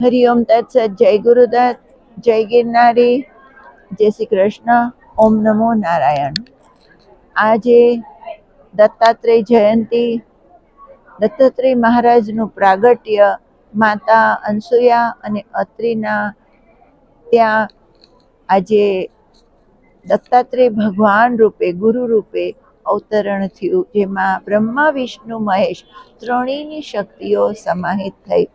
હરિઓમ તત્સત, જય ગુરુદત્ત, જય ગિરનારી, જય શ્રી કૃષ્ણ ઓમ નમો નારાયણ. આજે દત્તાત્રેય જયંતિ, દત્તાત્રેય મહારાજનું પ્રાગટ્ય માતા અનસુયા અને અત્રિના ત્યાં આજે દત્તાત્રેય ભગવાન રૂપે, ગુરુ રૂપે અવતરણ થયું, જેમાં બ્રહ્મા, વિષ્ણુ, મહેશ ત્રણેયની શક્તિઓ સમાહિત થઈ.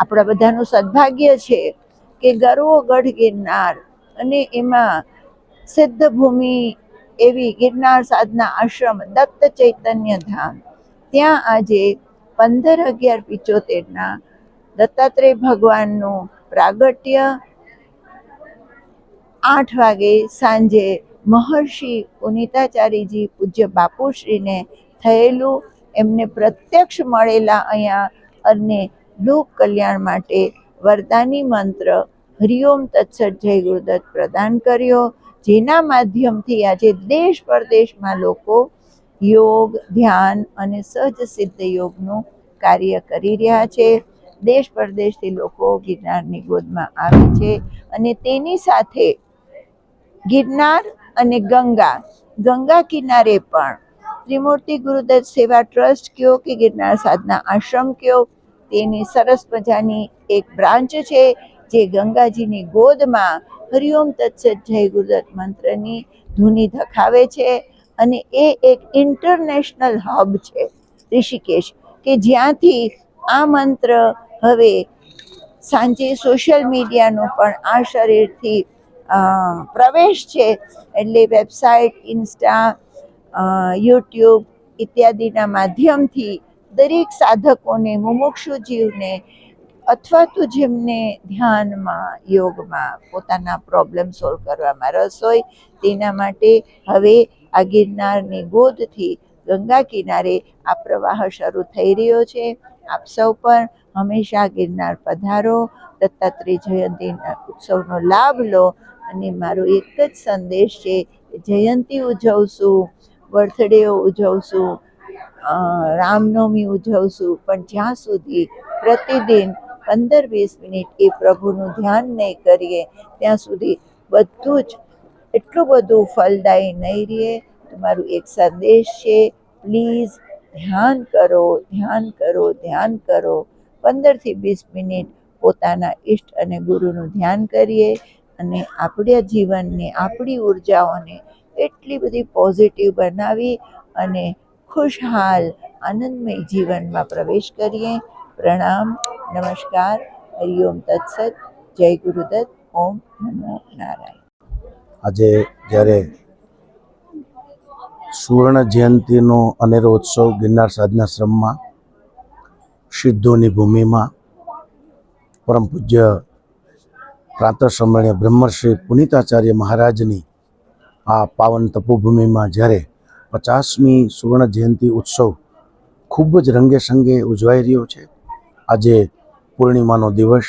આપણા બધાનું સદભાગ્ય છે કે ગરવો ગઢ ગિરનાર અને એમાં સિદ્ધ ભૂમિ એવી ગિરનાર સાધના આશ્રમ દત્ત ચૈતન્ય ધામ. ત્યાં આજે પંદર અગિયાર પિચોતેરના દત્તાત્રેય ભગવાનનું પ્રાગટ્ય આઠ વાગે સાંજે મહર્ષિ પુનિતાચાર્યજી પૂજ્ય બાપુશ્રીને થયેલું એમને પ્રત્યક્ષ મળેલા અહીંયા અને લોક કલ્યાણ માટે વરદાની મંત્ર હરિઓમ તત્સત જય ગુરુદત્ત પ્રદાન કર્યો. જેના માધ્યમથી આજે દેશ પરદેશમાં લોકો યોગ, ધ્યાન અને સહજ સિદ્ધ યોગનું કાર્ય કરી રહ્યા છે. દેશ પરદેશથી લોકો ગિરનારની ગોદમાં આવે છે અને તેની સાથે ગિરનાર અને ગંગા ગંગા કિનારે પણ. ત્રિમૂર્તિ ગુરુદત્ત સેવા ટ્રસ્ટ કયો કે ગિરનાર સાધના આશ્રમ કયો? તેની સરસ મજાની એક બ્રાન્ચ છે, જે ગંગાજીની ગોદમાં હરિઓમ તત્સત જય ગુરુદત્ત મંત્રની ધૂની ધખાવે છે અને એ એક ઇન્ટરનેશનલ હબ છે ઋષિકેશ, કે જ્યાંથી આ મંત્ર હવે સાંજે સોશિયલ મીડિયાનો પણ આ શરીરથી પ્રવેશ છે. એટલે વેબસાઇટ, ઇન્સ્ટા યુટ્યુબ ઇત્યાદિના માધ્યમથી દરેક સાધકોને મુમુક્ષુ જીવને અથવા તો જેમને ધ્યાનમાં, યોગમાં પોતાના પ્રોબ્લેમ સોલ્વ કરવામાં રસ હોય, તેના માટે હવે આ ગિરનારની ગોદથી ગંગા કિનારે આ પ્રવાહ શરૂ થઈ રહ્યો છે. આપ સૌ પણ હંમેશા ગિરનાર પધારો. દત્તાત્રેય જયંતિના ઉત્સવનો લાભ લો અને મારો એક જ સંદેશ છે જયંતી ઉજવશું, બર્થડે ઉજવશું રામનવમી ઉજવશું. પણ જ્યાં સુધી પ્રતિદિન પંદર વીસ મિનિટ એ પ્રભુનું ધ્યાન નહીં કરીએ, ત્યાં સુધી બધું જ એટલું બધું ફલદાયી નહીં રહે તમારું એક સંદેશ છે પ્લીઝ ધ્યાન કરો ધ્યાન કરો ધ્યાન કરો. પંદરથી વીસ મિનિટ પોતાના ઈષ્ટ અને ગુરુનું ધ્યાન કરીએ અને આપણા જીવનને, આપણી ઉર્જાઓને એટલી બધી પોઝિટિવ બનાવી અને ખુશહાલ, આનંદમય જીવનમાં પ્રવેશ કરીએ. પ્રણામ, નમસ્કાર હરિઓમ તત્સત, જય ગુરુદત્ત ઓમ નમો નારાયણ. આજે જ્યારે સુવર્ણ જયંતિનો અનેરો ઉત્સવ ગિરનાર સાધનાશ્રમમાં, સિદ્ધોની ભૂમિમાં, પરમ પૂજ્ય પ્રાંત સમયે બ્રહ્મશ્રી પુનિતાચાર્ય મહારાજની આ પાવન તપોભૂમિમાં જ્યારે પચાસમી સુવર્ણ જયંતિ ઉત્સવ ખૂબ જ રંગે સંગે ઉજવાઈ રહ્યો છે. આજે પૂર્ણિમાનો દિવસ.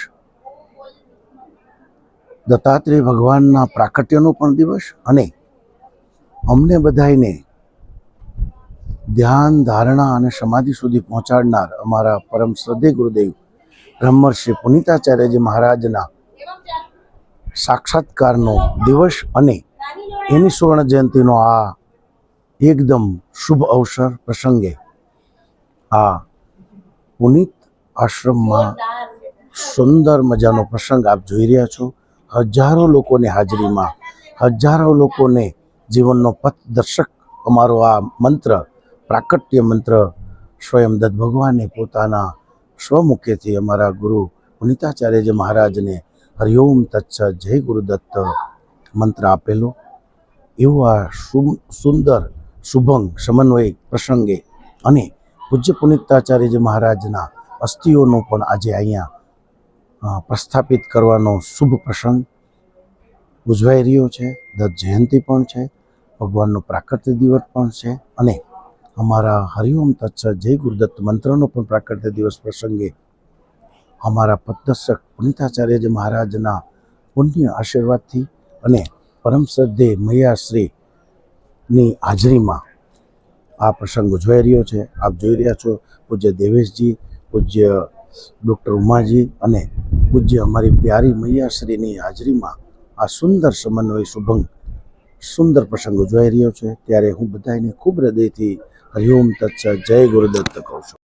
દત્તાત્રેય ભગવાનના પ્રાકટ્યનો પણ દિવસ અને અમને બધાને ધ્યાન, ધારણા અને સમાધિ સુધી પહોંચાડનાર અમારા પરમ શ્રદ્ધે ગુરુદેવ બ્રહ્મર્ષિ પુનિતાચાર્યજી મહારાજના સાક્ષાત્કારનો દિવસ અને એની સુવર્ણ જયંતિનો આ એકદમ શુભ અવસર પ્રસંગે આ પુનિત આશ્રમમાં સુંદર મજાનો પ્રસંગ આપ જોઈ રહ્યા છો. હજારો લોકોની હાજરીમાં, હજારો લોકોને જીવનનો પથ દર્શક અમારો આ મંત્ર, પ્રાકટ્ય મંત્ર સ્વયં દત્ત ભગવાને પોતાના સ્વમુખેથી અમારા ગુરુ પુનિતાચાર્યજી મહારાજને હરિઓમ તત્સ જય ગુરુદત્ત મંત્ર આપેલો. એવું આ સુંદર શુભંગ સમન્વય પ્રસંગે અને પૂજ્ય પુનિતાચાર્યજી મહારાજના અસ્થિઓનું પણ આજે અહીંયા પ્રસ્થાપિત કરવાનો શુભ પ્રસંગ ઉજવાઈ રહ્યો છે. દત્ત જયંતિ પણ છે. ભગવાનનો પ્રાકૃતિક દિવસ પણ છે અને અમારા હરિઓમ તત્સત જય ગુરુદત્ત મંત્રનો પણ પ્રાકૃતિક દિવસ પ્રસંગે અમારા પદદર્શક પુનિતાચાર્યજી મહારાજના પુણ્ય આશીર્વાદથી અને પરમ શ્રદ્ધે મૈયાશ્રીની હાજરીમાં આ પ્રસંગ ઉજવાઈ રહ્યો છે. આપ જોઈ રહ્યા છો પૂજ્ય દેવેશજી, પૂજ્ય ડૉક્ટર ઉમાજી અને પૂજ્ય અમારી પ્યારી મૈયાશ્રીની હાજરીમાં આ સુંદર સમન્વય શુભંગ, સુંદર પ્રસંગ ઉજવાઈ રહ્યો છે. ત્યારે હું બધાને ખૂબ હૃદયથી હરિઓમ તત્સ જય ગુરુદત્ત કહું છું.